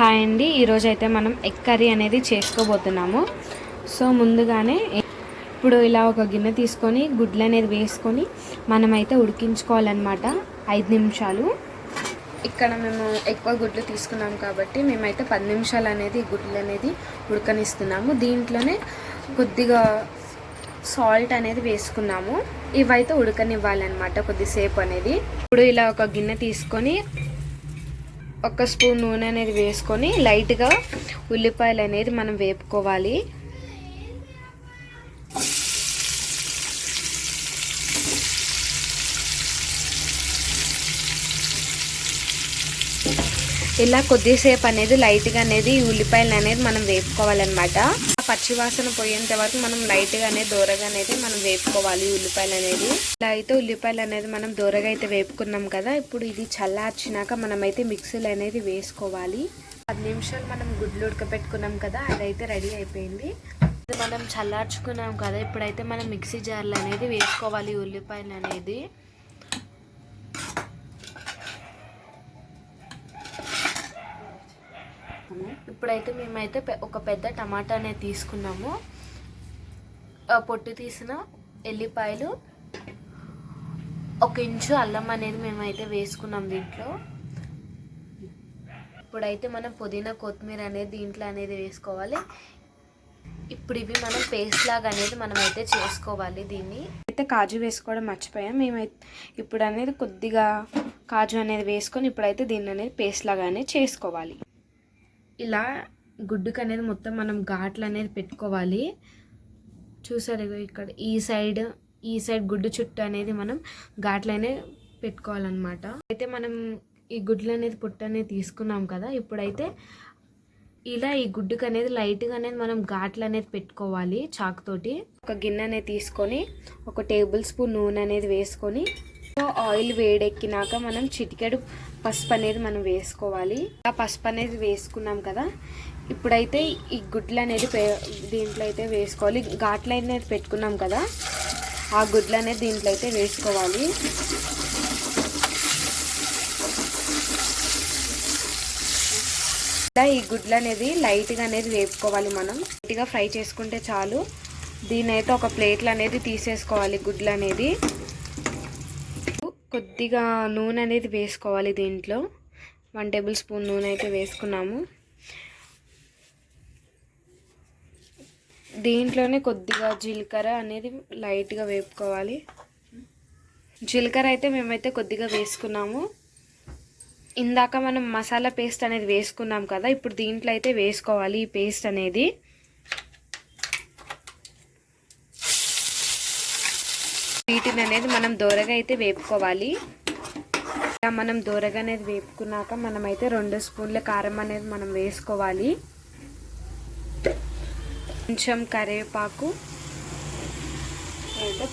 Hi అండి. ఈరోజు అయితే మనం ఎగ్ కర్రీ అనేది చేసుకోబోతున్నాము. సో ముందుగానే ఇప్పుడు ఇలా ఒక గిన్నె తీసుకొని గుడ్లు అనేది వేసుకొని మనమైతే ఉడికించుకోవాలన్నమాట. ఐదు నిమిషాలు. ఇక్కడ మేము ఎక్కువ గుడ్లు తీసుకున్నాం కాబట్టి మేమైతే పది నిమిషాలు అనేది గుడ్లు అనేది ఉడకనిస్తున్నాము. దీంట్లోనే కొద్దిగా సాల్ట్ అనేది వేసుకున్నాము. ఇవైతే ఉడకనివ్వాలన్నమాట కొద్దిసేపు అనేది. ఇప్పుడు ఇలా ఒక గిన్నె తీసుకొని ఒక స్పూన్ నూనె అనేది వేసుకొని లైట్గా ఉల్లిపాయలు అనేది మనం వేపుకోవాలి. ఇలా కొద్దిసేపు అనేది లైట్గా అనేది ఉల్లిపాయలు అనేది మనం వేపుకోవాలన్నమాట. పచ్చివాసన పోయేంత వరకు మనం లైట్గా అనేది దూరగా అనేది మనం వేపుకోవాలి ఉల్లిపాయలు అనేది ఇలా అయితే ఉల్లిపాయలు అనేది మనం దూరగా అయితే వేపుకున్నాం కదా ఇప్పుడు ఇది చల్లార్చినాక మనమైతే మిక్సీలు అనేది వేసుకోవాలి. పది నిమిషాలు మనం గుడ్లు ఉడకబెట్టుకున్నాం కదా అదైతే రెడీ అయిపోయింది. మనం చల్లార్చుకున్నాం కదా ఇప్పుడైతే మనం మిక్సీ జార్లు అనేది వేసుకోవాలి ఉల్లిపాయలు అనేది ఇప్పుడైతే మేమైతే ఒక పెద్ద టమాటా అనేది తీసుకున్నాము పొట్టు తీసిన ఎల్లిపాయలు ఒక ఇంచు అల్లం అనేది మేమైతే వేసుకున్నాం దీంట్లో. ఇప్పుడైతే మనం పుదీనా కొత్తిమీర అనేది దీంట్లో అనేది వేసుకోవాలి. ఇప్పుడు ఇవి మనం పేస్ట్ లాగా అనేది మనం అయితే చేసుకోవాలి దీన్ని. అయితే కాజు వేసుకోవడం మర్చిపోయాం. మేమైతే ఇప్పుడు అనేది కొద్దిగా కాజు అనేది వేసుకొని ఇప్పుడైతే దీన్ని అనేది పేస్ట్ లాగా అనేది చేసుకోవాలి. ఇలా గుడ్డుకు అనేది మొత్తం మనం ఘాట్లు అనేది పెట్టుకోవాలి. చూసారు ఇక్కడ ఈ సైడ్ ఈ సైడ్ గుడ్డు చుట్టూ అనేది మనం ఘాట్లు అనేది పెట్టుకోవాలన్నమాట. అయితే మనం ఈ గుడ్లు అనేది పుట్టు అనేది తీసుకున్నాం కదా ఇప్పుడైతే ఇలా ఈ గుడ్డుకు అనేది లైట్గా అనేది మనం ఘాట్లు అనేది పెట్టుకోవాలి చాకుతోటి. ఒక గిన్నె అనేది తీసుకొని ఒక టేబుల్ స్పూన్ నూనె అనేది వేసుకొని ఆయిల్ వేడెక్కినాక మనం చిటికెడు పసుపు అనేది మనం వేసుకోవాలి. ఆ పసుపు అనేది వేసుకున్నాం కదా ఇప్పుడైతే ఈ గుడ్లు అనేది దీంట్లో అయితే వేసుకోవాలి. ఘాట్లు అనేది పెట్టుకున్నాం కదా ఆ గుడ్లు అనేది దీంట్లో అయితే వేసుకోవాలి. ఈ గుడ్లు అనేది లైట్గా అనేది వేపుకోవాలి మనం. లైట్గా ఫ్రై చేసుకుంటే చాలు. దీని అయితే ఒక ప్లేట్లు అనేది తీసేసుకోవాలి గుడ్లు అనేది. కొద్దిగా నూనె అనేది వేసుకోవాలి దీంట్లో. వన్ టేబుల్ స్పూన్ నూనె అయితే వేసుకున్నాము. దీంట్లోనే కొద్దిగా జీలకర్ర అనేది లైట్గా వేపుకోవాలి. జీలకర్ర అయితే మేమైతే కొద్దిగా వేసుకున్నాము. ఇందాక మనం మసాలా పేస్ట్ అనేది వేసుకున్నాం కదా ఇప్పుడు దీంట్లో అయితే వేసుకోవాలి ఈ పేస్ట్ అనేది. వీటిని అనేది మనం దూరగా అయితే వేపుకోవాలి. ఇలా మనం దూరగా అనేది వేపుకున్నాక మనమైతే రెండు స్పూన్ల కారం అనేది మనం వేసుకోవాలి. కొంచెం కరివేపాకు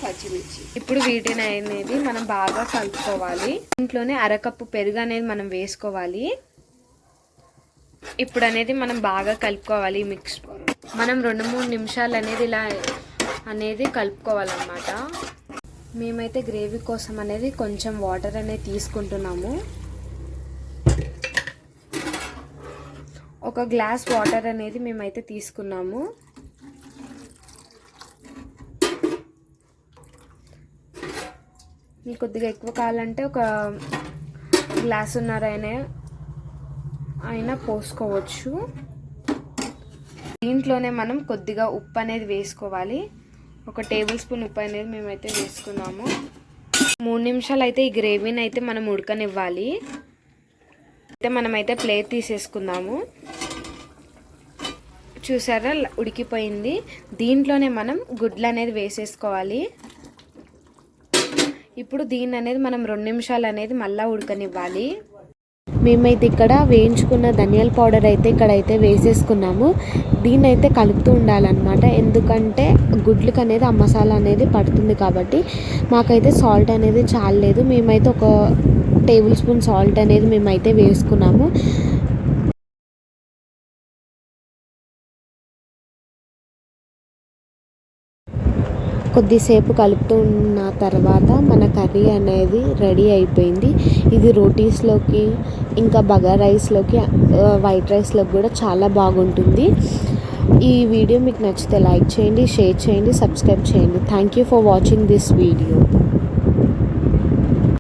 పచ్చిమిర్చి. ఇప్పుడు వీటిని అనేది మనం బాగా కలుపుకోవాలి. ఇంట్లోనే అరకప్పు పెరుగు అనేది మనం వేసుకోవాలి. ఇప్పుడు అనేది మనం బాగా కలుపుకోవాలి మిక్స్. మనం రెండు మూడు నిమిషాలు అనేది ఇలా అనేది కలుపుకోవాలన్నమాట. మేమైతే గ్రేవీ కోసం అనేది కొంచెం వాటర్ అనేది తీసుకుంటున్నాము. ఒక గ్లాస్ వాటర్ అనేది మేమైతే తీసుకున్నాము. మీకు కొద్దిగా ఎక్కువ కావాలంటే ఒక గ్లాస్ ఉన్నారైనా అయినా పోసుకోవచ్చు. దీంట్లోనే మనం కొద్దిగా ఉప్పు అనేది వేసుకోవాలి. ఒక టేబుల్ స్పూన్ ఉప్పు అనేది మేమైతే వేసుకున్నాము. మూడు నిమిషాలు అయితే ఈ గ్రేవీని అయితే మనం ఉడకనివ్వాలి. అయితే మనమైతే ప్లేట్ తీసేసుకుందాము. చూసారా? ఉడికిపోయింది. దీంట్లోనే మనం గుడ్లు అనేది వేసేసుకోవాలి. ఇప్పుడు దీన్ని అనేది మనం రెండు నిమిషాలు అనేది మళ్ళీ ఉడకనివ్వాలి. మేమైతే ఇక్కడ వేయించుకున్న ధనియాల పౌడర్ అయితే ఇక్కడైతే వేసేసుకున్నాము. దీన్ని అయితే కలుపుతూ ఉండాలన్నమాట. ఎందుకంటే గుడ్లకు అనేది ఆ మసాలా అనేది పడుతుంది కాబట్టి మాకైతే సాల్ట్ అనేది చాలలేదు మేమైతే ఒక టేబుల్ స్పూన్ సాల్ట్ అనేది మేమైతే వేసుకున్నాము. కొద్దిసేపు కలుపుతున్న తర్వాత మన కర్రీ అనేది రెడీ అయిపోయింది. ఇది రోటీస్లోకి ఇంకా బగారా రైస్లోకి వైట్ రైస్లోకి కూడా చాలా బాగుంటుంది. ఈ వీడియో మీకు నచ్చితే లైక్ చేయండి షేర్ చేయండి సబ్స్క్రైబ్ చేయండి. Thank you for watching this video